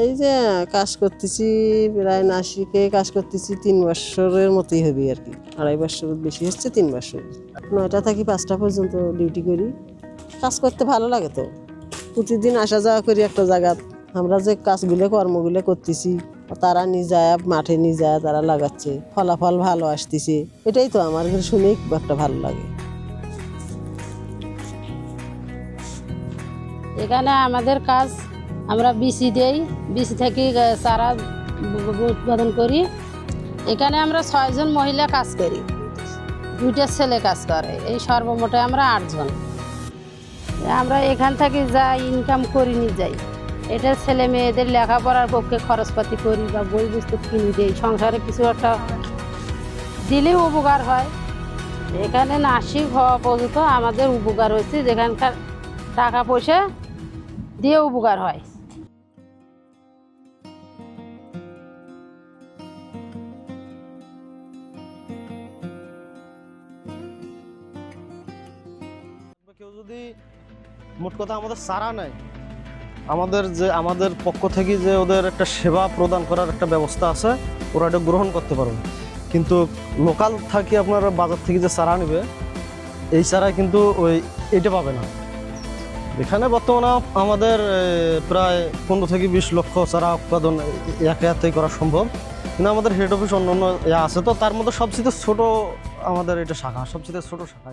এই যে কাজ করতেছি প্রায় নাসিকে কাজ করতেছি তিন বছরের মতোই হবে আর কি। আড়াই বছর বেশি হচ্ছে, তিন বছর। নয়টা থাকি পাঁচটা পর্যন্ত ডিউটি করি। কাজ করতে ভালো লাগে তো। প্রতিদিন আসা যাওয়া করি একটা জায়গা আমরা যে কাজগুলো, কর্মগুলো করতেছি, তারা নিয়ে মাঠে নিয়ে যায় তারা লাগাচ্ছে, ফলাফল ভালো আসতেছে। এটাই তো আমার শুনেই খুব একটা ভালো লাগে। এখানে আমাদের কাজ আমরা বিসি দেই বিসি থেকে চারা উৎপাদন করি। এখানে আমরা ছয়জন মহিলা কাজ করি। দুইটা ছেলে কাজ করে। এই সর্বমোটে আমরা আটজন। আমরা এখান থেকে যা ইনকাম করি নিয়ে যাই। এটা ছেলে মেয়েদের লেখাপড়ার পক্ষে খরচপাতি করি বা বই পুস্তক কিনে দিই। সংসারে কিছু একটা দিলেও উপকার হয়। এখানে নাসিক হওয়া পর্যন্ত আমাদের উপকার হচ্ছে যেখানকার টাকা পয়সা দিয়ে উপকার হয়। কেউ যদি মোট কথা আমাদের সারা নাই আমাদের যে, আমাদের পক্ষ থেকে যে ওদের একটা সেবা প্রদান করার একটা ব্যবস্থা আছে, ওরা এটা গ্রহণ করতে পারবে। কিন্তু লোকাল থাকি আপনার বাজার থেকে যে চারা নেবে, এই চারা কিন্তু ওই, এটা পাবে না। এখানে বর্তমানে আমাদের প্রায় পনেরো থেকে বিশ লক্ষ চারা উৎপাদন একে হাতেই করা সম্ভব কিন্তু আমাদের হেড অফিস অন্য অন্য আছে, তো তার মধ্যে সবচেয়ে ছোট আমাদের এটা শাখা, সবচেয়ে ছোট শাখা।